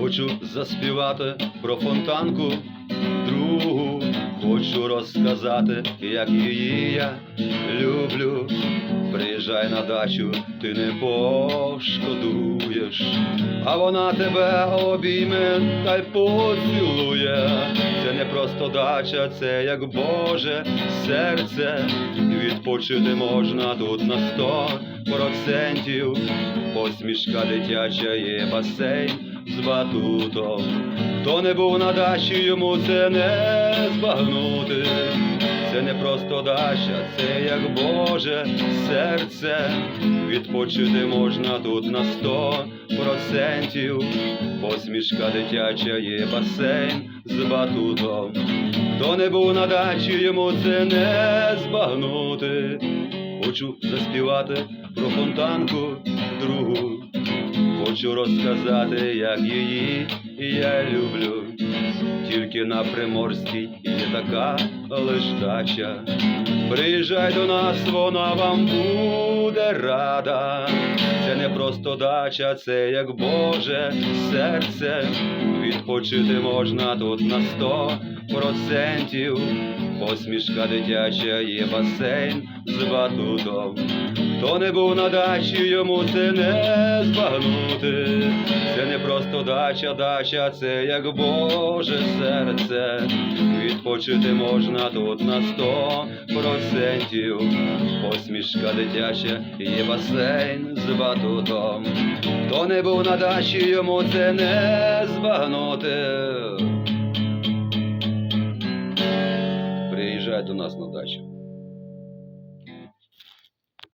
Хочу заспівати про фонтанку другу, хочу розказати, як її я люблю. Приїжджай на дачу, ти не пошкодуєш, а вона тебе обійме та й поцілує. Це не просто дача, це як Боже серце. Відпочити можна тут на сто процентів. Посмішка дитяча є басейн з батутом. Хто не був на дачі, йому це не збагнути. Це не просто дача, це як Боже серце. Відпочити можна тут на сто процентів. Посмішка дитяча є басейн з батутом. Хто не був на дачі, йому це не збагнути. Хочу заспівати про фонтанку другу. Хочу розказати, як її я люблю. Тільки на Приморській є така лиш. Приїжджай до нас, вона вам буде рада. Це не просто дача, це як Боже серце. Відпочити можна тут на сто процентів. Посмішка дитяча є басейн з батутом. Хто не був на дачі, йому це не збагнути. Це не просто дача, дача, це як Боже серце. Відпочити можна тут на сто процентів. Посмішка дитяча є басейн з батутом. Хто не був на дачі, йому це не збагнути. Приїжджай до нас на дачу.